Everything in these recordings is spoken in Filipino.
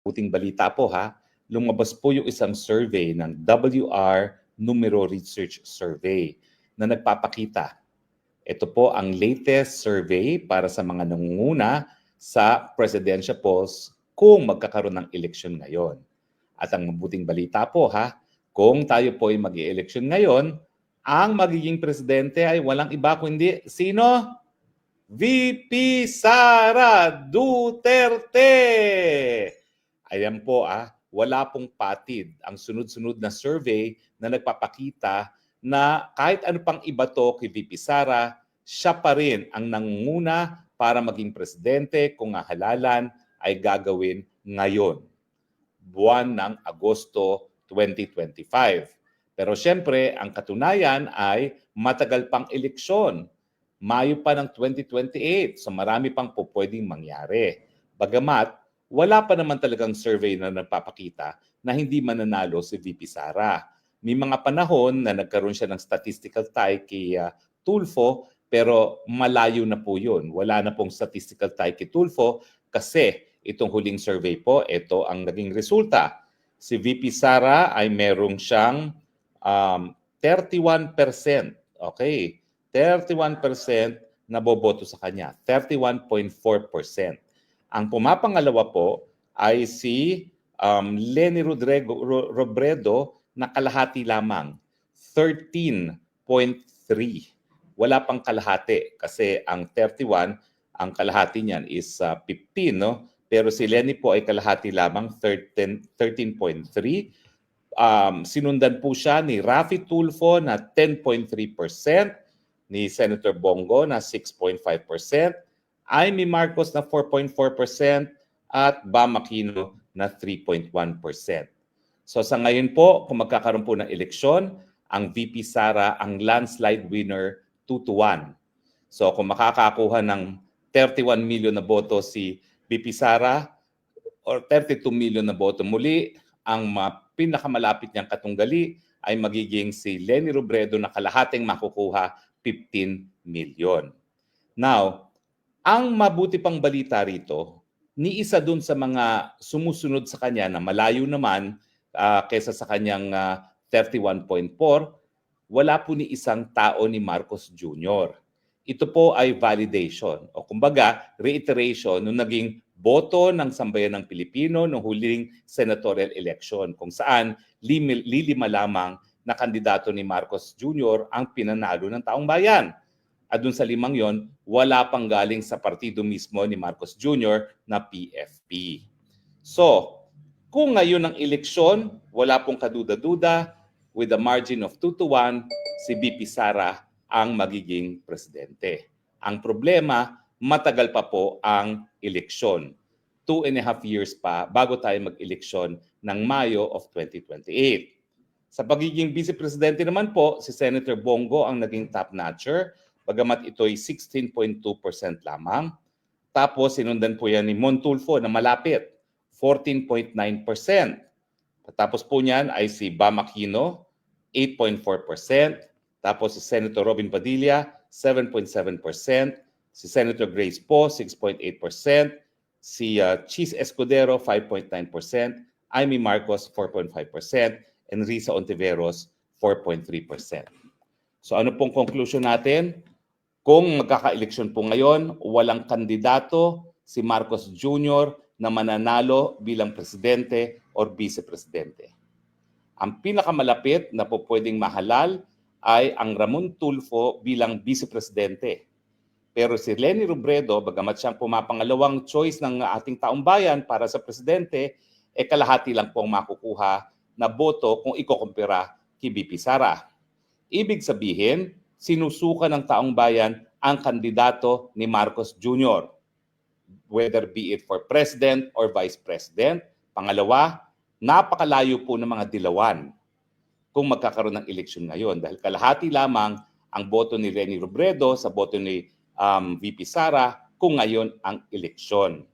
Puting balita po ha, lumabas po yung isang survey ng WR Numero Research Survey na nagpapakita. Ito po ang latest survey para sa mga nangunguna sa presidential polls kung magkakaroon ng eleksyon ngayon. At ang mabuting balita po ha, kung tayo po ay mag eleksyon ngayon, ang magiging presidente ay walang iba kundi sino? VP Sara Duterte! Ayan po ah, wala pong patid ang sunod-sunod na survey na nagpapakita na kahit ano pang iba to kay VP Sara, siya pa rin ang nangunguna para maging presidente kung ang halalan ay gagawin ngayon, buwan ng Agosto 2025. Pero siyempre, ang katunayan ay matagal pang eleksyon. Mayo pa ng 2028, so marami pang po pwedeng mangyari. Bagamat, wala pa naman talagang survey na nagpapakita na hindi mananalo si VP Sara. May mga panahon na nagkaroon siya ng statistical tie kay uh, Tulfo, pero malayo na po yun. Wala na pong statistical tie kay Tulfo kasi itong huling survey po, ito ang naging resulta. Si VP Sara ay merong siyang um, 31%. Okay, 31% naboboto sa kanya. 31.4%. Ang pumapangalawa po ay si um, Lenny Rodrigo, Ro, Robredo na kalahati lamang. 13.3. Wala pang kalahati kasi ang 31, ang kalahati niyan is uh, 15, no? Pero si Lenny po ay kalahati lamang, 13, 13.3 um, sinundan po siya ni Rafi Tulfo na 10.3%, ni Senator Bongo na 6.5%, Amy Marcos na 4.4% at Bam Aquino na 3.1%. So sa ngayon po, kung magkakaroon po ng eleksyon, ang VP Sara ang landslide winner 2 to 1. So kung makakakuha ng 31 million na boto si VP Sara or 32 million na boto muli, ang pinakamalapit niyang katunggali ay magiging si Lenny Robredo na kalahating makukuha 15 million. Now, ang mabuti pang balita rito, ni isa dun sa mga sumusunod sa kanya na malayo naman uh, kesa sa kanyang uh, 31.4, wala po ni isang tao ni Marcos Jr. Ito po ay validation o kumbaga reiteration nung naging boto ng sambayan ng Pilipino noong huling senatorial election kung saan lilima lamang na kandidato ni Marcos Jr. ang pinanalo ng taong bayan. At dun sa limang yon, wala pang galing sa partido mismo ni Marcos Jr. na PFP. So, kung ngayon ang eleksyon, wala pong kaduda-duda, with a margin of 2 to 1, si BP Sara ang magiging presidente. Ang problema, matagal pa po ang eleksyon. Two and a half years pa bago tayo mag-eleksyon ng Mayo of 2028. Sa pagiging vice presidente naman po, si Senator Bongo ang naging top notcher, bagamat ito'y 16.2% lamang. Tapos sinundan po yan ni Montulfo na malapit, 14.9%. Tapos po niyan ay si Bam Aquino, 8.4%. Tapos si Senator Robin Padilla, 7.7%. Si Senator Grace Po, 6.8%. Si uh, Cheese Escudero, 5.9%. Amy Marcos, 4.5% and Risa Ontiveros 4.3%. So ano pong conclusion natin? Kung magkaka-eleksyon po ngayon, walang kandidato si Marcos Jr. na mananalo bilang presidente or vice-presidente. Ang pinakamalapit na po pwedeng mahalal ay ang Ramon Tulfo bilang vice-presidente. Pero si Lenny Robredo, bagamat siyang pumapangalawang choice ng ating taong bayan para sa presidente, eh kalahati lang pong makukuha na boto kung ikukumpira kay BP Sara. Ibig sabihin, sinusuka ng taong bayan ang kandidato ni Marcos Jr. Whether be it for president or vice president. Pangalawa, napakalayo po ng mga dilawan kung magkakaroon ng eleksyon ngayon dahil kalahati lamang ang boto ni Reni Robredo sa boto ni um, VP Sara kung ngayon ang eleksyon.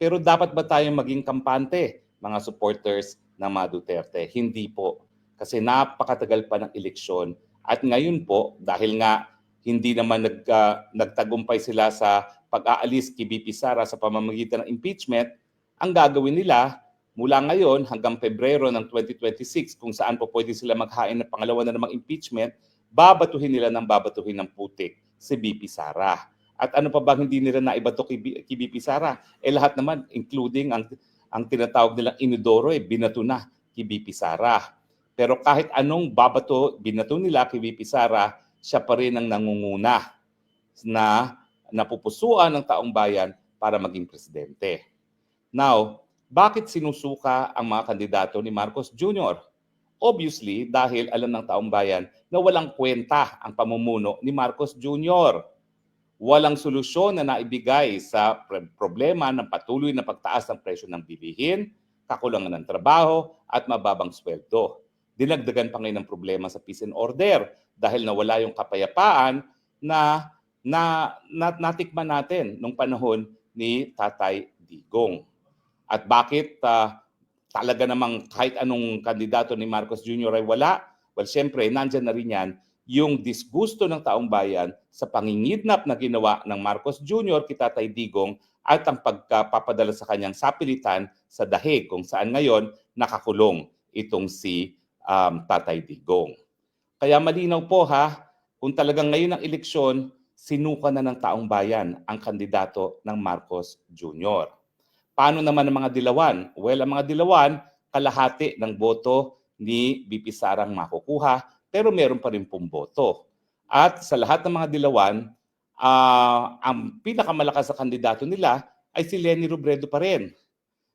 Pero dapat ba tayong maging kampante, mga supporters ng mga Duterte. Hindi po. Kasi napakatagal pa ng eleksyon. At ngayon po, dahil nga hindi naman nag, uh, nagtagumpay sila sa pag-aalis kay BP Sara sa pamamagitan ng impeachment, ang gagawin nila mula ngayon hanggang Pebrero ng 2026 kung saan po pwede sila maghain ng pangalawa na namang impeachment, babatuhin nila ng babatuhin ng putik si BP Sara. At ano pa ba hindi nila naibato kay, kay BP Sara? Eh lahat naman, including ang, ang tinatawag nilang inidoro, eh, binato na kay BP Sara. Pero kahit anong babato, binato nila kay BP Sara, siya pa rin ang nangunguna na napupusuan ng taong bayan para maging presidente. Now, bakit sinusuka ang mga kandidato ni Marcos Jr.? Obviously, dahil alam ng taong bayan na walang kwenta ang pamumuno ni Marcos Jr. Walang solusyon na naibigay sa problema ng patuloy na pagtaas ng presyo ng bilihin, kakulangan ng trabaho, at mababang sweldo. Dinagdagan pa ngayon ng problema sa peace and order dahil nawala yung kapayapaan na, na, na natikman natin nung panahon ni Tatay Digong. At bakit ah, talaga namang kahit anong kandidato ni Marcos Jr. ay wala? Well, siyempre, nandyan na rin yan yung disgusto ng taong bayan sa pangingidnap na ginawa ng Marcos Jr. kay Tatay Digong at ang pagpapadala sa kanyang sapilitan sa dahig kung saan ngayon nakakulong itong si um, Tatay Digong. Kaya malinaw po ha, kung talagang ngayon ang eleksyon, sinuka na ng taong bayan ang kandidato ng Marcos Jr. Paano naman ang mga dilawan? Well, ang mga dilawan, kalahati ng boto ni BP Sarang makukuha, pero meron pa rin pong boto. At sa lahat ng mga dilawan, ah, ang pinakamalakas na kandidato nila ay si Lenny Robredo pa rin.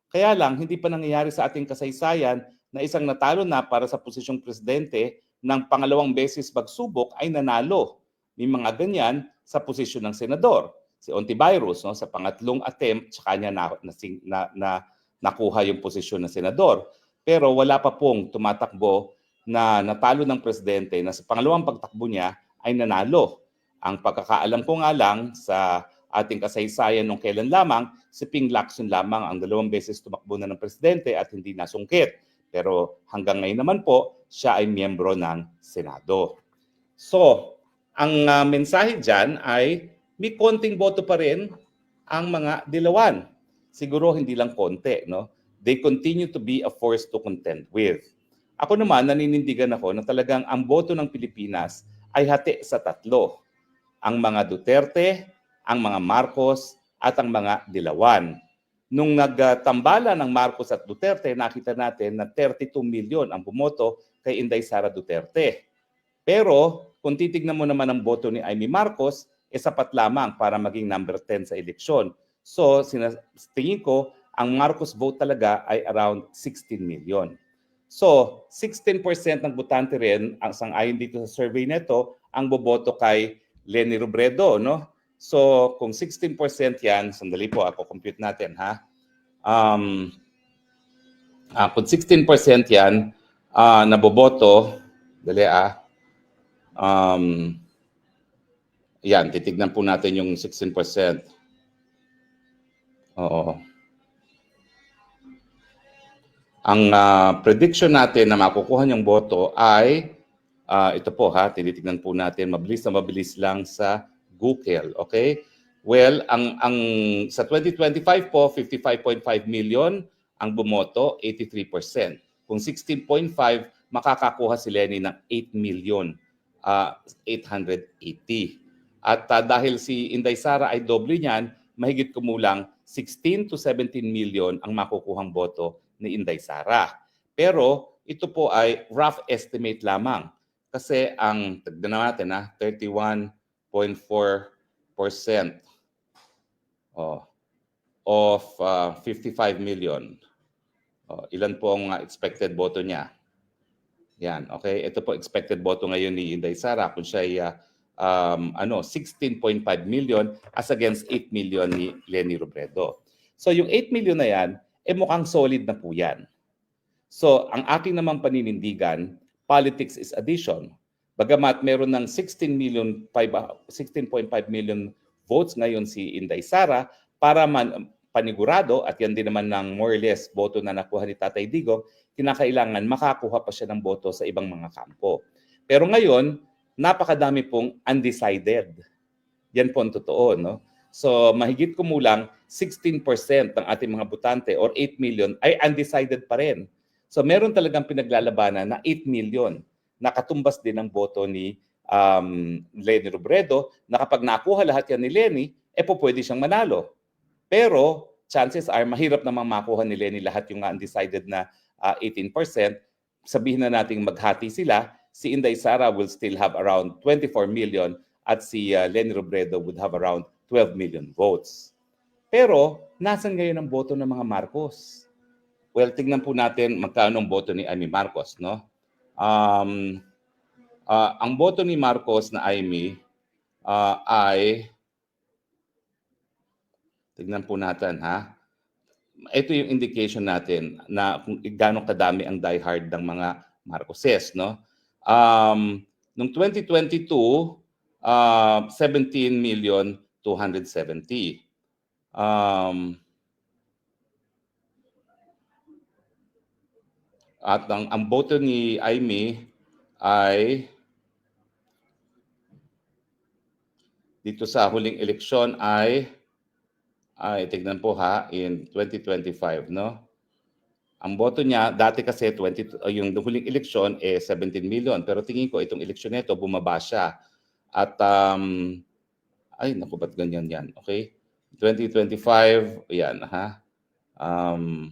Kaya lang, hindi pa nangyayari sa ating kasaysayan na isang natalo na para sa posisyong presidente ng pangalawang beses pagsubok ay nanalo. May mga ganyan sa posisyon ng senador. Si Ontiveros, no, sa pangatlong attempt, tsaka niya na, na, na, na, nakuha yung posisyon ng senador. Pero wala pa pong tumatakbo na natalo ng presidente na sa pangalawang pagtakbo niya ay nanalo. Ang pagkakaalam ko nga lang sa ating kasaysayan nung kailan lamang, si Ping Lacson lamang ang dalawang beses tumakbo na ng presidente at hindi nasungkit. Pero hanggang ngayon naman po, siya ay miyembro ng Senado. So, ang ah, mensahe dyan ay may konting boto pa rin ang mga dilawan. Siguro hindi lang konti, no? They continue to be a force to contend with. Ako naman, naninindigan ako na talagang ang boto ng Pilipinas ay hati sa tatlo. Ang mga Duterte, ang mga Marcos, at ang mga Dilawan. Nung nagtambala ng Marcos at Duterte, nakita natin na 32 milyon ang bumoto kay Inday Sara Duterte. Pero kung titignan mo naman ang boto ni Amy Marcos, eh sapat lamang para maging number 10 sa eleksyon. So, tingin ko, ang Marcos vote talaga ay around 16 million. So, 16% ng botante rin, ang sangayon dito sa survey nito, ang boboto kay Lenny Robredo, no? So, kung 16% yan, sandali po, ako compute natin, ha? Um, ah, kung 16% yan, ah, naboboto, dali ah, um, yan, titignan po natin yung 16%. Oo. Ang ah, prediction natin na makukuha niyang boto ay ah, ito po ha, tinitignan po natin mabilis na mabilis lang sa Gukel, okay? Well, ang ang sa 2025 po 55.5 million ang bumoto, 83%. Kung 16.5 makakakuha si Lenny ng 8 million ah, uh, 880. At uh, dahil si Inday Sara ay doble niyan, mahigit kumulang 16 to 17 million ang makukuhang boto ni Inday Sara. Pero ito po ay rough estimate lamang kasi ang tignan natin ah, na 31 0.4% oh, of ah, uh, 55 million. Oh, ilan po ang ah, expected boto niya? Yan, okay? Ito po expected boto ngayon ni Inday Sara kung siya ay uh, um, ano, 16.5 million as against 8 million ni Lenny Robredo. So yung 8 million na yan, eh mukhang solid na po yan. So ang ating namang paninindigan, politics is addition. Bagamat meron ng 16 million, 5 16.5 million votes ngayon si Inday Sara para man, panigurado at yan din naman ng more or less boto na nakuha ni Tatay Digong, kinakailangan makakuha pa siya ng boto sa ibang mga kampo. Pero ngayon, napakadami pong undecided. Yan po ang totoo, no? So mahigit kumulang 16% ng ating mga botante or 8 million ay undecided pa rin. So meron talagang pinaglalabanan na 8 million nakatumbas din ang boto ni um, Lenny Robredo na kapag nakuha lahat yan ni Lenny, eh po pwede siyang manalo. Pero chances are mahirap namang makuha ni Lenny lahat yung undecided na ah, 18%. Sabihin na nating maghati sila, si Inday Sara will still have around 24 million at si ah, Lenny Robredo would have around 12 million votes. Pero nasan ngayon ang boto ng mga Marcos? Well, tingnan po natin magkano ang boto ni Amy Marcos, no? Um, ah, ang boto ni Marcos na Amy ah, ay tignan po natin ha. Ito yung indication natin na kung gaano kadami ang diehard ng mga Marcoses, no? Um, noong 2022, uh, 17 million 270. Um, at ang, ang boto ni Amy ay dito sa huling eleksyon ay ay tignan po ha in 2025 no? Ang boto niya dati kasi 20 uh, yung huling eleksyon eh 17 million. Pero tingin ko itong eleksyon nito bumaba siya. At um ay naku ba't ganyan yan? Okay. 2025 yan ha? Um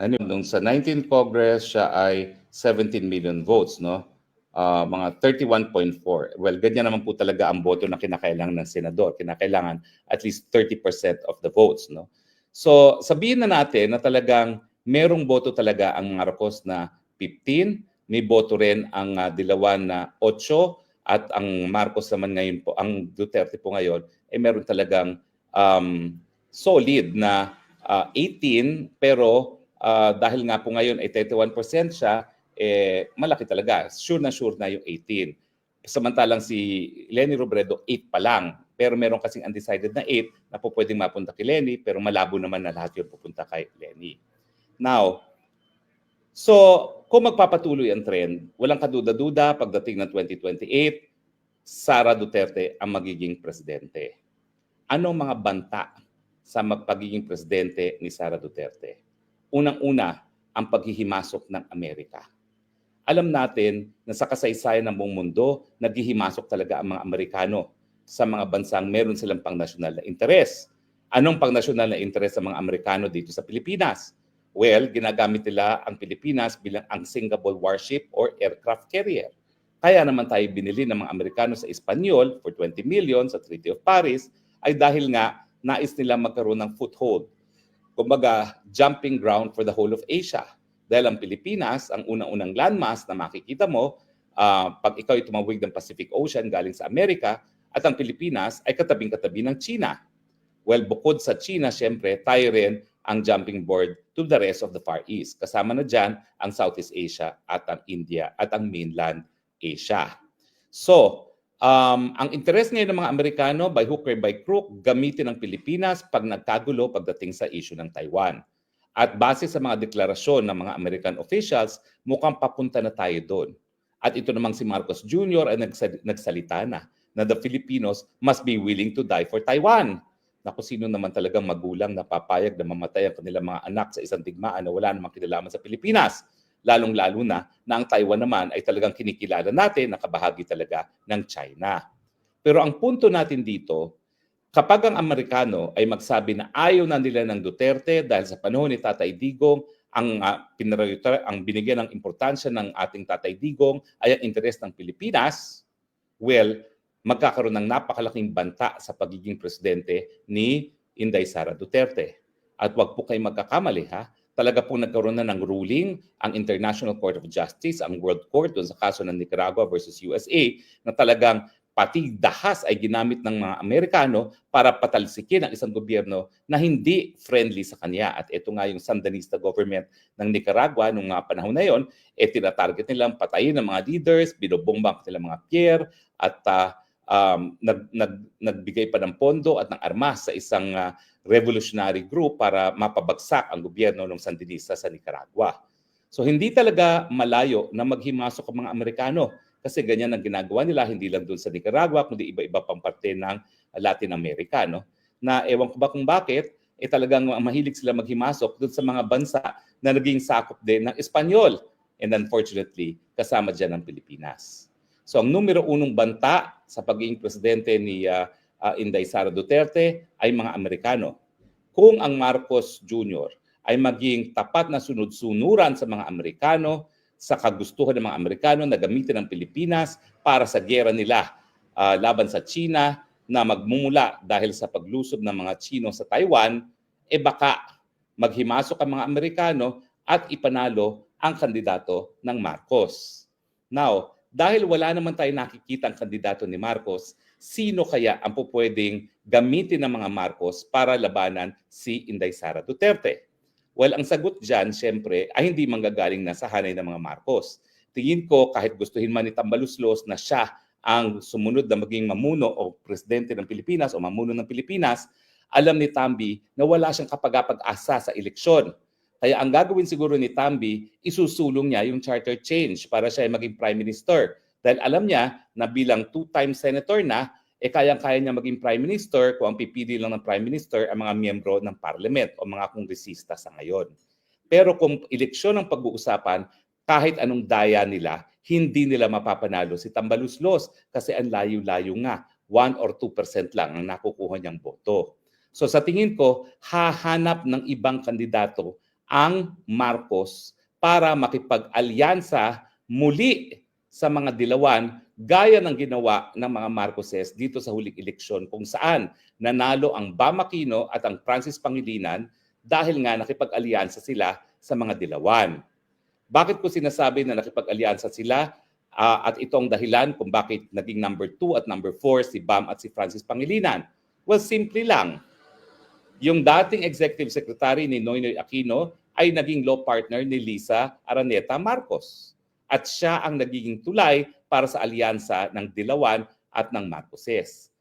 ano nung sa 19th Congress siya ay 17 million votes no Ah, mga 31.4. Well, ganyan naman po talaga ang boto na kinakailangan ng senador. Kinakailangan at least 30% of the votes. No? So sabihin na natin na talagang merong boto talaga ang Marcos na 15, may boto rin ang uh, Dilawan na 8, at ang Marcos naman ngayon po, ang Duterte po ngayon, ay eh, meron talagang um, solid na uh, 18, pero uh, dahil nga po ngayon ay 31% siya, eh, malaki talaga. Sure na sure na yung 18. Samantalang si Lenny Robredo, 8 pa lang. Pero meron kasing undecided na 8 na po pwedeng mapunta kay Lenny, pero malabo naman na lahat yun pupunta kay Lenny. Now, so kung magpapatuloy ang trend, walang kaduda-duda pagdating ng 2028, Sara Duterte ang magiging presidente. Anong mga banta sa magpagiging presidente ni Sara Duterte? Unang-una, ang paghihimasok ng Amerika alam natin na sa kasaysayan ng buong mundo, naghihimasok talaga ang mga Amerikano sa mga bansang meron silang pang-nasyonal na interes. Anong pang-nasyonal na interes sa mga Amerikano dito sa Pilipinas? Well, ginagamit nila ang Pilipinas bilang ang Singapore warship or aircraft carrier. Kaya naman tayo binili ng mga Amerikano sa Espanyol for 20 million sa Treaty of Paris ay dahil nga nais nila magkaroon ng foothold. Kumbaga, jumping ground for the whole of Asia dahil ang Pilipinas, ang unang-unang landmass na makikita mo, uh, pag ikaw ay tumawid ng Pacific Ocean galing sa Amerika, at ang Pilipinas ay katabing-katabi ng China. Well, bukod sa China, syempre, tayo rin ang jumping board to the rest of the Far East. Kasama na dyan ang Southeast Asia at ang India at ang mainland Asia. So, um, ang interes ngayon ng mga Amerikano, by hook or by crook, gamitin ang Pilipinas pag nagkagulo pagdating sa issue ng Taiwan. At base sa mga deklarasyon ng mga American officials, mukhang papunta na tayo doon. At ito namang si Marcos Jr. ay nagsalita na na the Filipinos must be willing to die for Taiwan. Naku, sino naman talagang magulang na papayag na mamatay ang kanilang mga anak sa isang digmaan na wala namang kinalaman sa Pilipinas. Lalong-lalo na na ang Taiwan naman ay talagang kinikilala natin na kabahagi talaga ng China. Pero ang punto natin dito, kapag ang Amerikano ay magsabi na ayaw na nila ng Duterte dahil sa panahon ni Tatay Digong, ang uh, ang binigyan ng importansya ng ating Tatay Digong ay ang interes ng Pilipinas, well, magkakaroon ng napakalaking banta sa pagiging presidente ni Inday Sara Duterte. At wag po kayo magkakamali ha, talaga po nagkaroon na ng ruling ang International Court of Justice, ang World Court doon sa kaso ng Nicaragua versus USA na talagang pati dahas ay ginamit ng mga Amerikano para patalsikin ang isang gobyerno na hindi friendly sa kanya. At ito nga yung Sandinista government ng Nicaragua nung mga panahon na yon, eh tinatarget nilang patayin ng mga leaders, binubombang nila mga pier at uh, um, nag, nag, nagbigay pa ng pondo at ng armas sa isang uh, revolutionary group para mapabagsak ang gobyerno ng Sandinista sa Nicaragua. So hindi talaga malayo na maghimasok ang mga Amerikano Kasi ganyan ang ginagawa nila, hindi lang doon sa Nicaragua, kundi iba-iba pang parte ng Latin America. No? Na ewan ko ba kung bakit, eh talagang mahilig sila maghimasok doon sa mga bansa na naging sakop din ng Espanyol. And unfortunately, kasama dyan ang Pilipinas. So ang numero unong banta sa pagiging presidente ni uh, uh, Inday Sara Duterte ay mga Amerikano. Kung ang Marcos Jr. ay maging tapat na sunod-sunuran sa mga Amerikano, sa kagustuhan ng mga Amerikano na gamitin ang Pilipinas para sa gera nila uh, laban sa China na magmumula dahil sa paglusob ng mga Chino sa Taiwan, eh baka maghimasok ang mga Amerikano at ipanalo ang kandidato ng Marcos. Now, dahil wala naman tayo nakikita ang kandidato ni Marcos, sino kaya ang pupwedeng gamitin ng mga Marcos para labanan si Inday Sara Duterte? Well, ang sagot dyan, siyempre, ay hindi manggagaling na sa hanay ng mga Marcos. Tingin ko, kahit gustuhin man ni Tambaluslos na siya ang sumunod na maging mamuno o presidente ng Pilipinas o mamuno ng Pilipinas, alam ni Tambi na wala siyang kapag-asa sa eleksyon. Kaya ang gagawin siguro ni Tambi, isusulong niya yung charter change para siya ay maging prime minister. Dahil alam niya na bilang two-time senator na, eh kayang-kaya niya maging prime minister kung ang pipili lang ng prime minister ang mga miyembro ng parliament o mga kongresista sa ngayon. Pero kung eleksyon ang pag-uusapan, kahit anong daya nila, hindi nila mapapanalo si Tambaluslos kasi ang layo-layo nga. 1 or 2% lang ang nakukuha niyang boto. So sa tingin ko, hahanap ng ibang kandidato ang Marcos para makipag-alyansa muli sa mga dilawan gaya ng ginawa ng mga Marcoses dito sa huling eleksyon kung saan nanalo ang Bam Aquino at ang Francis Pangilinan dahil nga nakipag-alyansa sila sa mga dilawan. Bakit ko sinasabi na nakipag-alyansa sila uh, at itong dahilan kung bakit naging number 2 at number 4 si Bam at si Francis Pangilinan? Well, simple lang. Yung dating executive secretary ni Noynoy Aquino ay naging law partner ni Lisa Araneta Marcos. At siya ang nagiging tulay para sa alyansa ng Dilawan at ng Marcoses.